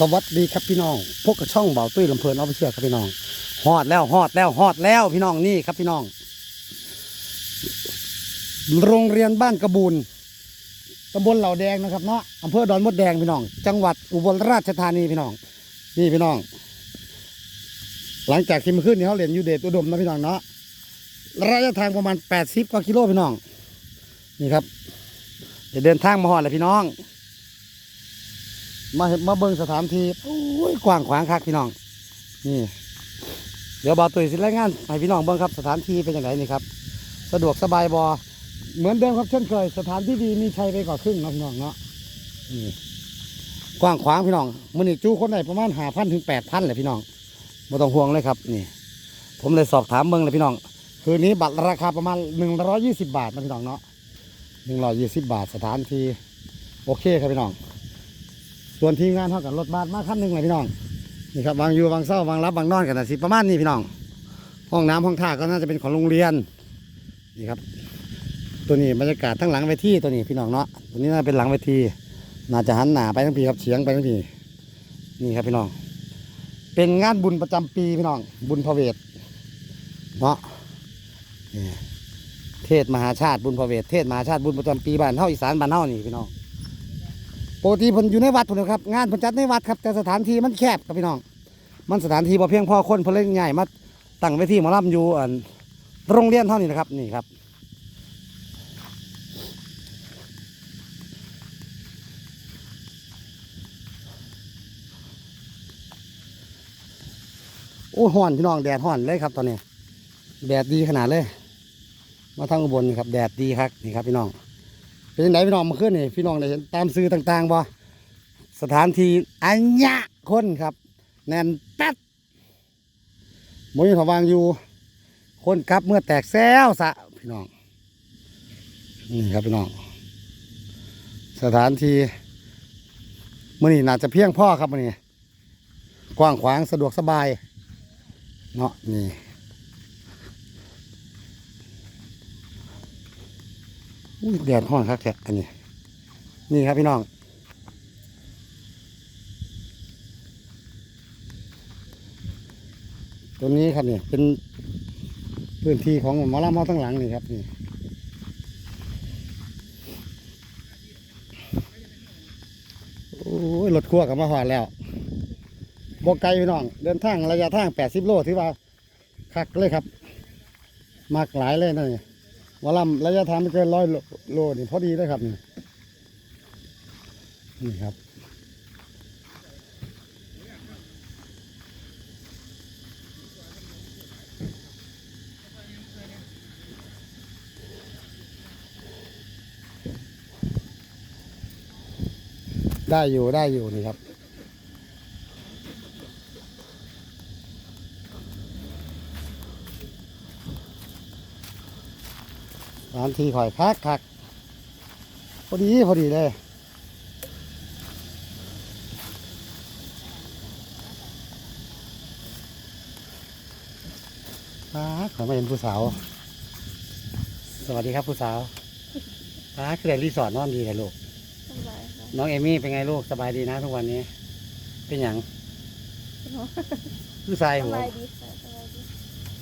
สวัสดีครับพี่น้องพวกกับช่องเบาตุ้ยลำเพลินเอาไปเชื่อครับพี่น้องฮอดแล้วฮอดแล้วฮอดแล้วพี่น้องนี่ครับพี่น้อง โรงเรียนบ้านกระบูนตำบลเหล่าแดงนะครับเนาะอำเภอดอนมดแดงพี่น้อง จังหวัดอุบลราชธานีพี่น้อง นี่พี่น้อง หลังจากที่เมื่อคืนนี้เขาเรียนยูเดชอุดมนะพี่น้องเนาะระยะทางประมาณ80กว่ากิโลพี่น้อง นี่ครับเดี๋ยวเดินทางมาฮอดเลยพี่น้อง มาเห็นมาเบิ่งสถานที่โอ้ยกว้างขวางคักพี่น้อง นี่ เดี๋ยวบาตุยสิรายงานให้พี่น้องเบิ่งครับสถานที่เป็นอย่างไรนี่ครับ สะดวกสบายบอเหมือนเดิมครับเช่นเคย สถานที่ดีมีชัยไปกว่าครึ่งน้องเนาะนี่กว้างขวางพี่น้องมันนี่จูคนได้ประมาณหาพันถึงแปดพันเลยพี่น้องไม่ต้องห่วงเลยครับ นี่ ผมเลยสอบถามเบิ่งเลยพี่น้อง คืนนี้บัตรราคาประมาณหนึ่งร้อยยี่สิบบาทนะพี่น้องเนาะหนึ่งร้อยยี่สิบบาทสถานที่โอเคครับพี่น้อง ส่วนทีมงานเท่ากับรถบัสมาคันหนึ่งเลยพี่น้องนี่ครับวางอยู่วางเศร้าวางรับบางนอนกันนะสิประมาณนี้พี่น้อง ห้องน้ำห้องท่าก็น่าจะเป็นของโรงเรียนนี่ครับ ตัวนี้บรรยากาศทั้งหลังเวทีตัวนี้พี่น้องเนาะตัวนี้น่าเป็นหลังเวทีน่าจะหันหน้าไปทั้งปีครับเฉียงไปทั้งปีนี่ครับพี่น้อง เป็นงานบุญประจำปีพี่น้อง บุญพระเวทเนาะเทศมหาชาติบุญพระเวทเทศมหาชาติบุญประจำปีบ้านเฮาอีสานบ้านเฮานี่พี่น้อง ปกติเพิ่นอยู่ในวัดพุ่นนะครับงานเพิ่นจัดในวัดครับแต่สถานที่มันแคบครับพี่น้อง มันสถานที่บ่เพียงพอคนเพิ่นเลยใหญ่มาตั้งเวทีหมอลำอยู่อันโรงเรียนเท่านี้นะครับนี่ครับโอ้ห้อนพี่น้องแดดห้อนเลยครับตอนนี้ แดดดีขนาดเลย มาทางอุบลนี่ครับแดดดีครับนี่ครับพี่น้อง เป็นยังไงพี่น้องมาขึ้นนี่พี่น้องได้เห็นตามสื่อต่างๆบ่สถานที่อัญญะคนครับ แน่นแป๊ดมวยถวางอยู่ คนกลับเมื่อแตกแซวสะพี่น้องนี่ครับพี่น้อง สถานที่มื่อนี้น่าจะเพียงพ่อครับมื่อนี้กว้างขวางสะดวกสบายเนาะนี่ อุ้ยแดดห้อนครับแกอันนี้ นี่ครับพี่น้อง ตรงนี้ครับเนี่ยเป็นพื้นที่ของหมอลำเมาทั้งหลังนี่ครับนี่โอ้ยรถขั้วกับมาหอดแล้วบกไกลพี่น้อง เดินทางระยะทางแปดสิบโลถือว่าคักเลยครับ มากหลายเลยนะนี่ หมอลำระยะทางไม่เกินร้อยโลนี่พอดีเลยครับ นี่นี่ครับได้อยู่ได้อยู่นี่ครับ สถานที่ข่อยคักคักพอดีพอดีเลยป้าขอมาเห็นผู้สาว สวัสดีครับผู้สาวป้าคือเรียนรีสอร์ทนอนดีเลยลูก สบายค่ะน้องเอมี่เป็นไงลูกสบายดีนะทุกวันนี้ เป็นอย่างผู้ชายสหัวบายดีค่ะสบายดี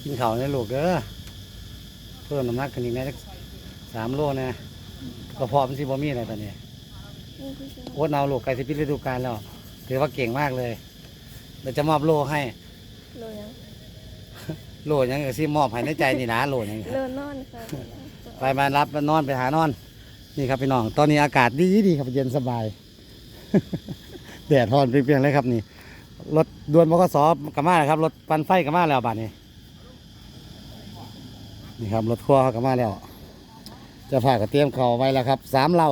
กินข้าวในลูกเด้อเพิ่มน้ำหนักกันอีกนะ สักสามโลนะกระเพาะมันสิบ่มีอะไรตอนนี้นี่คือชิมโอ๊ตเอาลูกไก่สิพิฤดูกาลแล้วถือว่าเก่งมากเลยเดี๋ยวจะมอบโล่ให้ โลยังโล่หยังก็สิมอบให้ในใจนี่นะโล่หยังโลนอนค่ะไปมารับนอนไปหานอน นี่ครับพี่น้อง ตอนนี้อากาศดีดีครับเย็นสบาย แดดร้อนเปรียงๆเลยครับนี่รถด่วนบกสกลับมาแล้วครับรถปันไฟกลับมาแล้วบาดนี้นี่ครับรถครัวเขากลับมาแล้ว จะพากับเตรียมเข่าไว้แล้วครับสามเล่า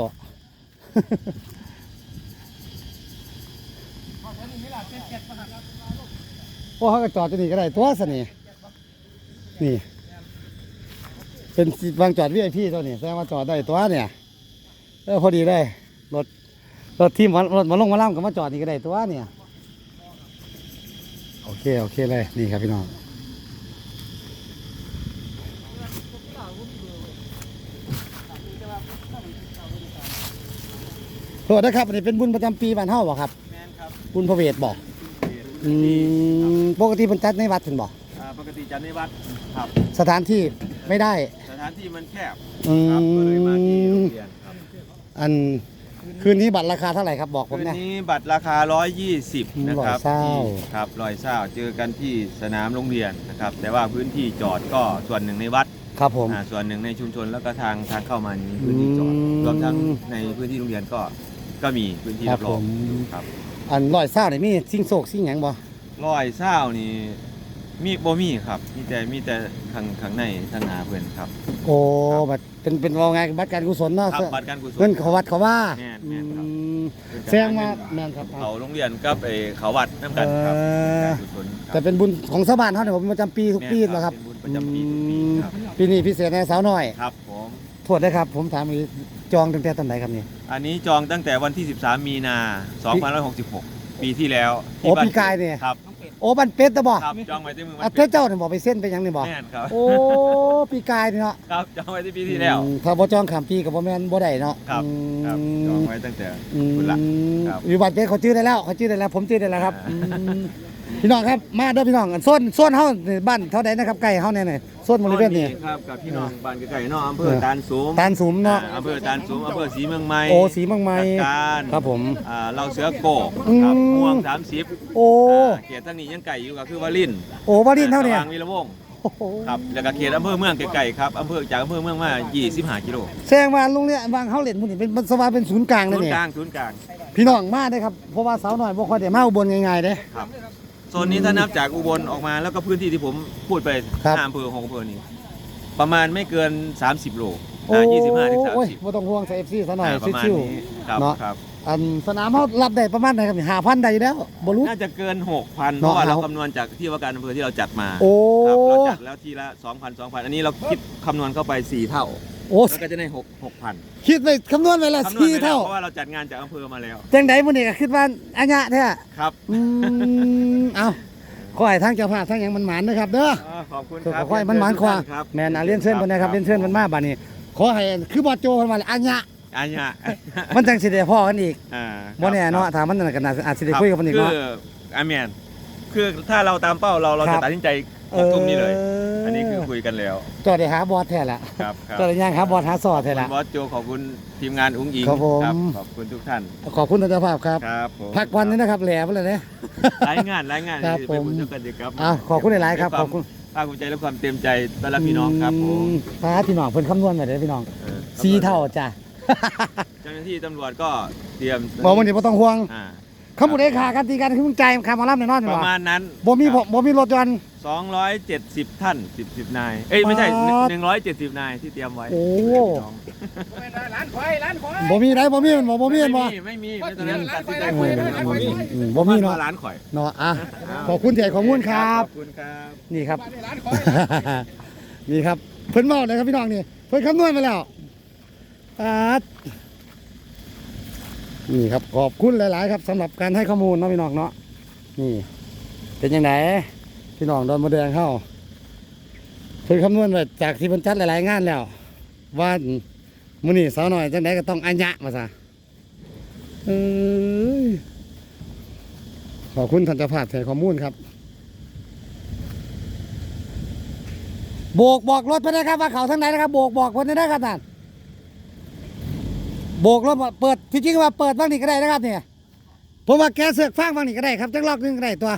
พวกเขาก็จอดจะนี่ก็ได้ตัวสนี่นี่ เป็นวางจอดวีไอพีตัวนี้แสดงว่าจอดได้ตัวเนี่ยเออพอดีเลยรถรถทีมรถมาลงมาล่ำก็มาจอดนี่ก็ได้ตัวเนี่ยโอเคโอเคเลยนี่ครับพี่น้อง โทษนะครับอันนี้เป็นบุญประจำปีบ้านเฮาบ่ครับ แมนครับบุญพระเวทบอกอืมปกติมันจัดในวัดถึงบอกอ่าปกติจัดในวัดครับ สถานที่ไม่ได้ สถานที่มันแคบอืครับก็เลยมาที่โรมงเรียนครับอันคืนนี้บัตรราคาเท่าไหร่ครับบอกผมคืนเนี่ย นี้บัตรราคา 120 นะครับร้อยเศร้า ที่ครับร้อยเศร้าเจอกันที่สนามโรงเรียนนะครับ แต่ว่าพื้นที่จอดก็ส่วนหนึ่งในวัด ครับผม อ่าส่วนหนึ่งในชุมชนแล้วก็ทางทางเข้ามานี้พื้นที่จอดอืมรวมทั้งในพื้นที่โรงเรียนก็ก็มีพื้นที่ครับรอบผมๆครับอันร้อยเศร้าเนี่ยมีซิ่งโศกซิ่งหยังบ่ร้อยเศร้านี่มีบ่มีครับมีแต่มีแต่ข้างข้างในทางหนาเพื่อนครับ โอ้บัตรเป็นเป็นว่าไงบัตรการกุศลเนาะครับบัตรการกุศล เงินเขาวัดเขาว่าแม่นแม่นครับ อืมเป็น แสดงว่าแม่นครับเขาโรงเรียนกับไอ้เขาวัดน้ำกันครับเออการกุศลครับแต่เป็นบุญของชาวบ้านเขาเนี่ยผมประจำปีทุกปีแม่นแล้วครับเป็นบุญประจำปีทุกปีครับ ปีนี้พิเศษในสาวน้อยครับผม โทษนะครับ ผมถามอีกจองตั้งแต่ตอนไหนครับนี่ อันนี้จองตั้งแต่วันที่ 13 มีนา 2566 ปีที่แล้วโอ้ที่บ้นปีกายเนี่ย ครับ โอ้บันเป็ดตะบ่ครับจองไว้ที่มือวัอะนเจ้าเจ้าเนี่ยบอกไปเส้นไปหยังนี่บ่แม่นครับโอ้ปีกายนี่เนาะครับจองไว้ที่ปีที่แล้ว อืมถ้าบ่จองข้ามปีก็บ่แม่นบ่ได้เนาะครับอืมครับจองไว้ตั้งแต่ อืมคุณละครับอยู่บัตรเป็ดเขาชื่อได้แล้วเขาชื่อได้แล้ว ผมชื่อได้แล้วครับอ่าอืม พี่น้องครับมาเด้อพี่น้องอันโซนโซนเฮานี่บ้านเท่าใดนะครับใกล้เฮาเนี่ยนี่โซนบริเวณนี้ ครับกับพี่น้องบ้านใกล้ๆเนาะอำเภอตาลสูงตาลสุมเนาะอ่อำเภอตาลสูงอำเภอศรีเมืองใหม่โอ้สีมังไม้จัดการครับผมอ่าเราเสือโกกอืมครับม่วง30โอ้อ่าเขตทางนี้ยังไก่อยู่ก็คือวารินโอ้วารินเท่าเนี่ยสว่างวีระวงศ์โอ้โหครับแล้วก็เขตอำเภอเมืองไกลๆครับอำเภอจากอำเภอเมืองมา25กิโลแสดงว่าโรงเรียนบางเฮาเล่นพวกนี้เป็นมันสวาเป็นศูนย์กลางเลศูยนย์เนี่ยกลางศูนย์กลางพี่น้องมาได้อครับเพราะว่าสาวน้อยบ่ค่อยได้มาอุบลง่ายๆเด้ ครับ โซนนี้ถ้านับจากอุบลออกมาแล้วก็พื้นที่ที่ผมพูดไปครับ ห้าอำเภอหกอำเภอนี้ประมาณไม่เกิน 30 โลโอ้ยี่สิบห้าถึงสามโอ้ยสิบบ่ต้องห่วงใส่ FC ซะหน่อยประมาณชิว นี้ครับเนาะ ครับ ๆอันสนามเฮารับได้ประมาณไหนครับนี่5,000ได้อยู่แล้วบ่รู้ น่าจะเกิน 6,000 เพเนาะราะว่าเราเอา คำนวณจากที่ว่าการอำเภอที่เราจัดมาโอ้ครับเราจัดแล้วทีละ 2,000 2,000 อันนี้เราคิดคำนวณเข้าไป 4 เท่า โอ้แล้วก็จะได้ 6 6,000คิดไปคำนวณไว้ละคำนวณไปสี่แล้วเท่า เพราะว่าเราจัดงานจากอำเภอมาแล้ว จังไดมื้อนี้ก็คิดว่าอัญญะแท้ครับ อืม เอาขอให้ทางเจ้าภาพทางหยังมันหมานนะครับเด้ออ่าขอบคุณขอครับขอให้มันหมานกว่าครับแม่นอะเรียนเชิญเพิ่นนะครับเรียนเชิญเพิ่นมาบัดนี้ ขอให้คือบอดโจเพิ่นว่าอัญญะอันเนี้ยมันจังสิได้พ้อกันอีกอ่าบ่แน่เนาะถ้ามันนั่นก็น่าอาจสิได้คุยกับเพิ่นอีกเนาะ คืออาเมนคือถ้าเราตามเป้าเราเราครัจะบ ตัดสินใจหกทุ่มนี้เลยอันนี้คือ คุยกันแล้วจอดได้หาบอสแท้ละครับครับจอดได้ย่างหาบอสหาซอแท้ละคุณบอสโจขอบคุณทีมงานอุ้งอิงครับผม ขอบคุณทุกท่านขอบคุณท่านเจ้าภาพครับ ครับผมพักวันนี้นะครับแหล่ไปเลยเนี่ยรายงานรายงานครับที่ผมไปบุญเจ้ากันดีครับอ้าวขอบคุณหลายๆครับขอบคุณภาคภูมิใจและความเต็มใจต้อนรับพี่น้องครับผมอืพาพี่น้องเพิ่นคำนวณไว้เด้อพี่น้องเออสีเท่าจ้ะเจ้าหน้าที่ตำรวจก็เตรียมบอกวันนี้บ่ต้องห่วงอ่าเขาบ่ได้ขากันตีกันคือมึงใจายค่าหมอลำแน่นอนปแม่นระบ่มาณนั้นบ่มีบ่บ่มีรถยนต์ 270 ท่าน 10 10นาย เอ้ย ไม่ใช่ ป๊าด 170 นายที่เตรียมไว้โอ้ให้พี่น้องบ่มีได้บ่มีมันบ่บ่มีมันบ่ไม่มี ไม่มีไม่ตอนนั้นตัดสินใจคุยกันครับอืมบ่มีเนาะร้านข่อยเนาะอะขอบคุณที่ให้ข้อมูลครับ ขอบคุณครับ นี่ครับนี่ครับ เพิ่นเมาเลยครับพี่น้องนี่ เพิ่นคำนวณมาแล้วปาดนี่ครับขอบคุณหลาย ๆ ครับสำหรับการให้ข้อมูลเนาะพี่น้องเนาะนี่ เป็นยังไง พี่น้องโดนมาแดงเข้าเพิ่นคำนวณไว้จากที่เพิ่นจัดหลายๆงานแล้ว ว่ามื้อนี้สาวหน่อยจังไดก็ต้องอัญญะมาซะเอ้ยขอบคุณท่านเจ้าภาพแทนข้อมูลครับโบกบอกรถไปนะครับว่าเขาทางไหนนะครับโบกบอกคนนี้นะครับนั่นโบกรถเปิดที่จริงว่าเปิดบ้างนี่ก็ได้นะครับเนี่ยผมว่าแกเสือกฟางบ้างนี่ก็ได้ครับจังลอกนึงก็ได้ตัว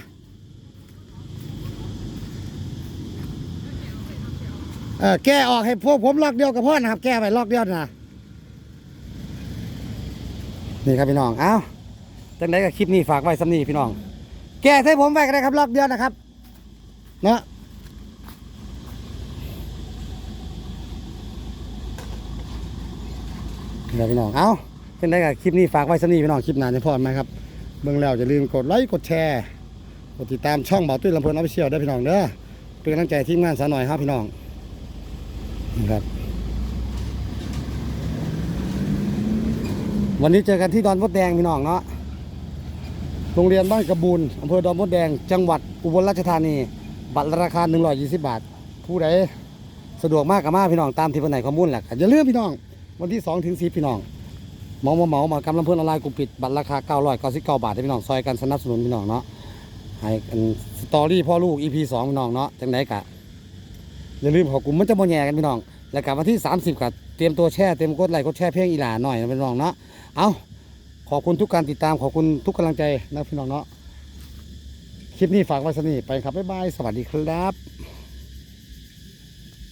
ออแกออกให้พวกผมลอกเดียวกับพ่อนะครับ แกไปลอกเดียวนะนี่ครับพี่น้อง เอ้าจังไดกับคลิปนี้ฝากไว้สำนีพี่น้อง แกให้ผมไว้ก็ได้ครับลอกเดียวนะครับ เนาะเดี๋ยวพี่น้อง เอาเป็นได้กับคลิปนี้ฝากไว้สนีพี่น้อง คลิปหน้าจะพอดไหมครับ เบื้องแล้วอย่าลืมกดไลค์ กดแชร์ กดติดตามช่องเบาตุ้ยลำเพลินออฟฟิเชียลด้พี่น้องเด้อ เป็นกำลังใจทีมงานสาหน่อยครับพี่น้อง นี่ครับ วันนี้เจอกันที่ดอนมดแดงพี่น้องเนาะโรงเรียนบ้านกระบูนอำเภอดอนมดแดง จังหวัดอุบลราชธานี บัตรราคา 120 บาท ผู้ใดสะดวกมากกับมาพี่น้องตามที่เพิ่นไหนข้อมูลแหละอย่าลืมพี่น้อง วันที่2ถึง10พี่น้องเมาเมาเมาหมากำลังเพื่อนออนไลน์กลุ่มปิดบัตรราคา 999 บาทให้พี่น้องซอยกันสนับสนุนพี่น้องเนาะให้กันสตอรี่พ่อลูก EP 2พี่น้องเนาะจังไดกะ อย่าลืมขอกลุ่มมันจะโมแย่กันพี่น้อง แล้วกับวันที่ 30กับเตรียมตัวแช่เตรียมกดไลค์กดแช่เพลงอีหลาหน่อยนะพี่น้องเนาะเอาขอบคุณทุกการติดตามขอบคุณทุกกำลังใจนะพี่น้องเนาะคลิปนี้ฝากไว้สนิทไปครับบ๊ายบายสวัสดีครับ